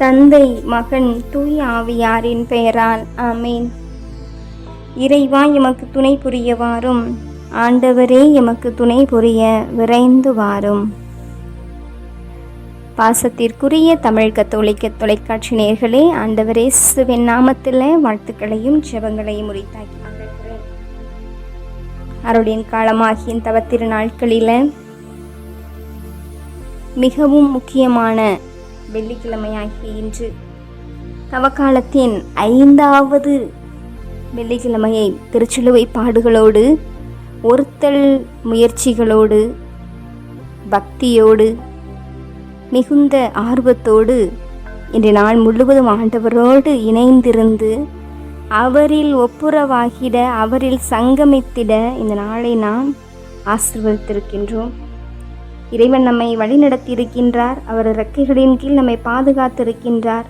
தந்தை மகன் தூய் ஆவியாரின் பெயரால் ஆமேன். இறைவா எமக்கு துணை புரியவாறும் ஆண்டவரே எமக்கு துணை புரிய விரைந்து வாரும். பாசத்திற்குரிய தமிழ் கத்தோலிக்க தொலைக்காட்சி நேர்களே ஆண்டவரே சிவன் நாமத்தில் வாழ்த்துக்களையும் ஜெபங்களையும் உரித்தாக்கி அருளின் காலமாகிய இந்த தவத்திரு நாட்களில் மிகவும் முக்கியமான வெள்ளிக்கிழமையாகிய இன்று. தவக்காலத்தின் ஐந்தாவது வெள்ளிக்கிழமையை திருச்சிலுவை பாடுகளோடு ஒருத்தல் முயற்சிகளோடு பக்தியோடு மிகுந்த ஆர்வத்தோடு இன்று நாள் முழுவதும் ஆண்டவரோடு இணைந்திருந்து அவரில் ஒப்புரவாகிட அவரில் சங்கமித்திட இந்த நாளை நாம் ஆசிர்வதித்திருக்கின்றோம். இறைவன் நம்மை வழிநடத்தியிருக்கின்றார். அவர் இறக்கைகளின் கீழ் நம்மை பாதுகாத்திருக்கின்றார்.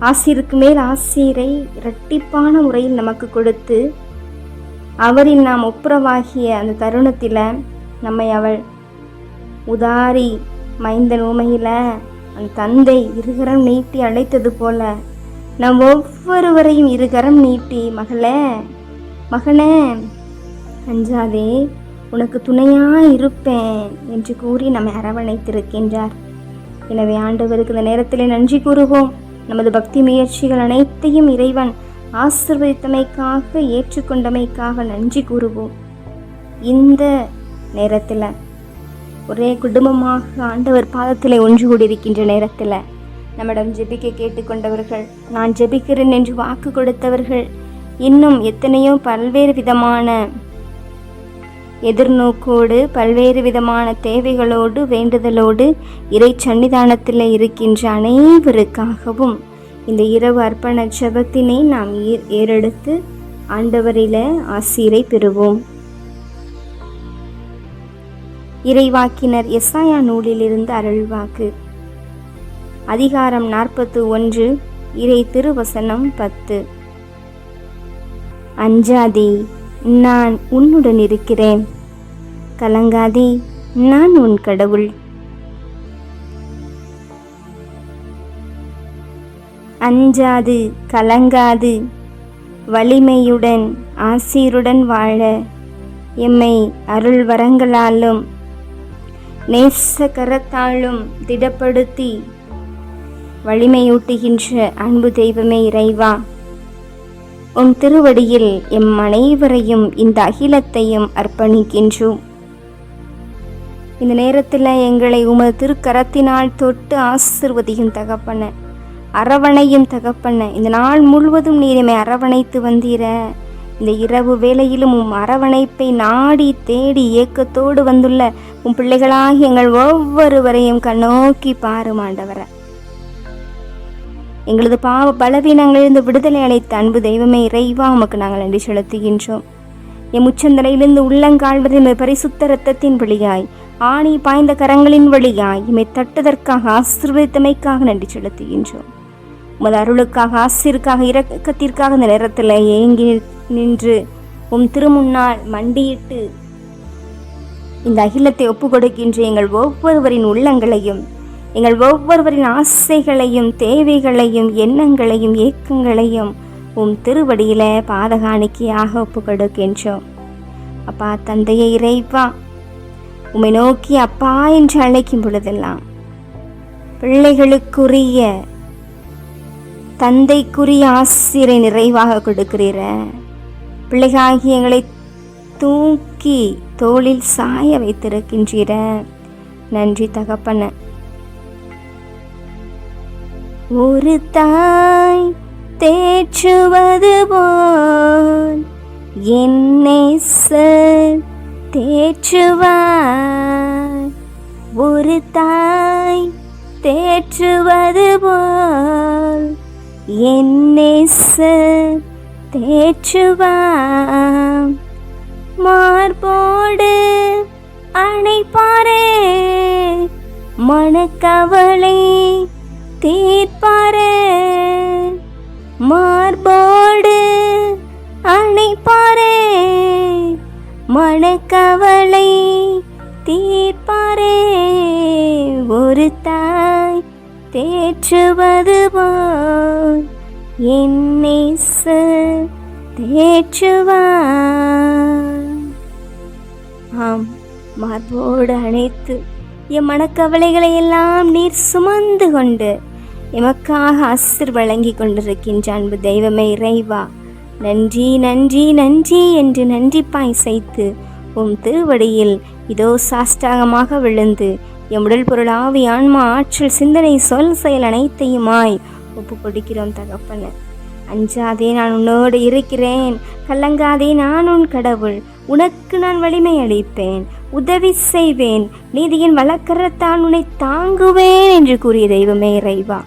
ஆசிருக்கு மேல் ஆசிரை இரட்டிப்பான முறையில் நமக்கு கொடுத்து அவரில் நாம் ஒப்புரவாகிய அந்த தருணத்தில் நம்மை அவள் உதாரி மைந்தன் உமையில் அந்த தந்தை இருகரம் நீட்டி அழைத்தது போல நம் ஒவ்வொருவரையும் இருகரம் நீட்டி மகளே மகனே அஞ்சாதே உனக்கு துணையாக இருப்பேன் என்று கூறி நம்மை அரவணைத்திருக்கின்றார். எனவே ஆண்டவருக்கு இந்த நேரத்தில் நன்றி கூறுவோம். நமது பக்தி முயற்சிகள் அனைத்தையும் இறைவன் ஆசிர்வதித்தமைக்காக ஏற்றுக்கொண்டமைக்காக நன்றி கூறுவோம். இந்த நேரத்தில் ஒரே குடும்பமாக ஆண்டவர் பாதத்தில் ஒன்று கூடியிருக்கின்ற நேரத்தில் நம்மிடம் ஜெபிக்க கேட்டுக்கொண்டவர்கள் நான் ஜெபிக்கிறேன் என்று வாக்கு கொடுத்தவர்கள் இன்னும் எத்தனையோ பல்வேறு விதமான எதிர்நோக்கோடு பல்வேறு விதமான தேவைகளோடு வேண்டுதலோடு இறை சன்னிதானத்தில் இருக்கின்ற அனைவருக்காகவும் இந்த இரவு அர்ப்பண ஜபத்தினை நாம் ஏறெடுத்து ஆண்டவரில ஆசீரை பெறுவோம். இறைவாக்கினர் எஸ்ஆயா நூலிலிருந்து அருள்வாக்கு. அதிகாரம் நாற்பத்து ஒன்று இறை திருவசனம் பத்து. அஞ்சாதே நான் உன்னுடன் இருக்கிறேன். கலங்காதே நான் உன் கடவுள். அஞ்சாது கலங்காது வலிமையுடன் ஆசீருடன் வாழ. எம்மை அருள் வரங்களாலும் நேச கரத்தாலும் திடப்படுத்தி வலிமையூட்டுகின்ற அன்பு தெய்வமே இறைவா. உன் திருவடியில் எம் அனைவரையும் இந்த அகிலத்தையும் அர்ப்பணிக்கின்றோம். இந்த நேரத்தில் எங்களை உமது திருக்கரத்தினால் தொட்டு ஆசிர்வதியும் தகப்பன. அரவணையும் தகப்பன. இந்த நாள் முழுவதும் நீர் எம்மை அரவணைத்து வந்தீர. இந்த இரவு வேளையிலும் உம் அரவணைப்பை நாடி தேடி ஏக்கத்தோடு வந்துள்ள உன் பிள்ளைகளாகி எங்கள் ஒவ்வொருவரையும் கண்ணோக்கி பாருமாண்டவரை எங்களது பாவ பலவீனங்களிலிருந்து விடுதலை அளித்த அன்பு தெய்வமே இறைவா உமக்கு நாங்கள் நன்றி செலுத்துகின்றோம். எம் உச்சந்தலையிலிருந்து உள்ளங்கால் வரை பரிசுத்த இரத்தத்தின் வழியாய் ஆணி பாய்ந்த கரங்களின் வழியாய் இமை தட்டுதற்காக ஆசீர்வதித்தமைக்காக நன்றி செலுத்துகின்றோம். உமது அருளுக்காக ஆசிரியருக்காக இரக்கத்திற்காக இந்த நேரத்தில் ஏங்கி நின்று உம் திருமுன்னால் மண்டியிட்டு இந்த அகிலத்தை ஒப்பு கொடுக்கின்ற எங்கள் ஒவ்வொருவரின் உள்ளங்களையும் எங்கள் ஒவ்வொருவரின் ஆசைகளையும் தேவைகளையும் எண்ணங்களையும் ஏக்கங்களையும் உம் திருவடியில பாதகாணிக்கையாக ஒப்பு கொடுக்கின்றோம் அப்பா தந்தையை இறைப்பா உம்மை நோக்கி அப்பா என்று அழைக்கும் பொழுதெல்லாம் பிள்ளைகளுக்குரிய தந்தைக்குரிய ஆசிரியரை நிறைவாக கொடுக்கிறீர? பிள்ளைகாகிய எங்களை தூக்கி தோளில் சாய வைத்திருக்கின்றீர? நன்றி தகப்பன. ஒரு தாய் தேற்றுவது போல் என்னை சார் தேற்றுவாய். ஒரு தாய் தேற்றுவது போல் என்னை தேற்றுவாம். மார்போடு அணைப்பாரே மனக்கவலை தீர்ப்பாரே. மார்போடு அணைப்பாரே மனக்கவலை தீர்ப்பாரே. ஒரு தாய் தேற்றுவது போல் என் தேற்றுவார் ஆம் மார்போடு அணைத்து என் மனக்கவலைகளை எல்லாம் நீர் சுமந்து கொண்டு எமக்காக அசிர் வழங்கி கொண்டிருக்கின்ற அன்பு தெய்வமே இறைவா. நன்றி நன்றி நன்றி என்று நன்றிப்பாய் சைத்து உம் திருவடியில் இதோ சாஷ்டாகமாக விழுந்து எம் உடல் பொருள் ஆவி ஆன்மா ஆற்றல் சிந்தனை சொல் செயல் அனைத்தையுமாய் ஒப்பு கொடுக்கிறோம் தகப்பன. அஞ்சாதே நான் உன்னோடு இருக்கிறேன் கலங்காதே நான் உன் கடவுள் உனக்கு நான் வலிமை அளிப்பேன் உதவி செய்வேன் நீதியின் வழக்கரத்தான் உன்னை தாங்குவேன் என்று கூறிய தெய்வமே இறைவா.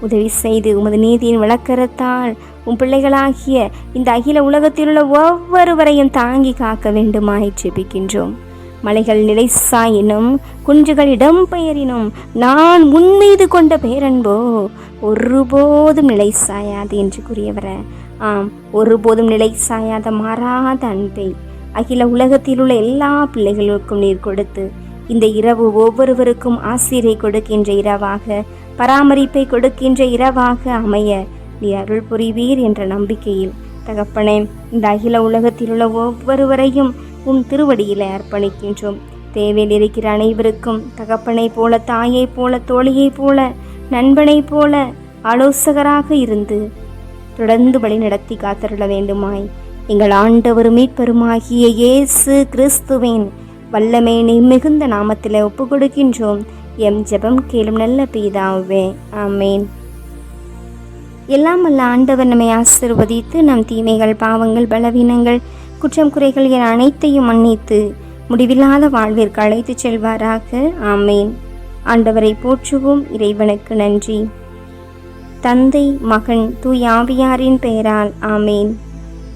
உதவி செய்து உமது நீதியின் விளக்கரத்தால் உன் பிள்ளைகளாகிய இந்த அகில உலகத்தில் உள்ள ஒவ்வொருவரையும் தாங்கி காக்க வேண்டுமாய் ஜெபிக்கின்றோம். மலைகள் நிலைசாயினும் குன்றுகள் இடம்பெயரினும் நான் உன்மீது கொண்ட பேரன்போ ஒருபோதும் நிலை சாயாது என்று கூறியவர. ஆம் ஒருபோதும் நிலை சாயாத மாறாத அன்பை அகில உலகத்தில் உள்ள எல்லா பிள்ளைகளுக்கும் நீர் கொடுத்து இந்த இரவு ஒவ்வொருவருக்கும் ஆசிரியை கொடுக்கின்ற இரவாக பராமரிப்பை கொடுக்கின்ற இரவாக அமைய நீ அருள் புரிவீர் என்ற நம்பிக்கையில். தகப்பனே இந்த அகில உலகத்தில் உள்ள ஒவ்வொருவரையும் உன் திருவடியில் அர்ப்பணிக்கின்றோம். தேவையில் இருக்கிற அனைவருக்கும் தகப்பனைப் போல தாயைப் போல தோழியைப் போல நண்பனைப் போல ஆலோசகராக இருந்து தொடர்ந்து வழி நடத்தி காத்தருள வேண்டுமாய். எங்கள் ஆண்டவர் மீட்பெருமாகிய இயேசு கிறிஸ்துவின் வல்லமே நீ மிகுந்த நாமத்தில் ஒப்பு கொடுக்கின்றோம் எம் ஜெபம் கேளும் நல்ல பீதாவே. ஆமேன். எல்லாம் வல்ல ஆண்டவர் நம்மை ஆசிர்வதித்து நம் தீமைகள் பாவங்கள் பலவீனங்கள் குற்றம் குறைகள் என அனைத்தையும் மன்னித்து முடிவில்லாத வாழ்விற்கு அழைத்துச் செல்வாராக. ஆமேன். ஆண்டவரை போற்றுவோம். இறைவனுக்கு நன்றி. தந்தை மகன் தூயாவியாரின் பெயரால். ஆமேன்.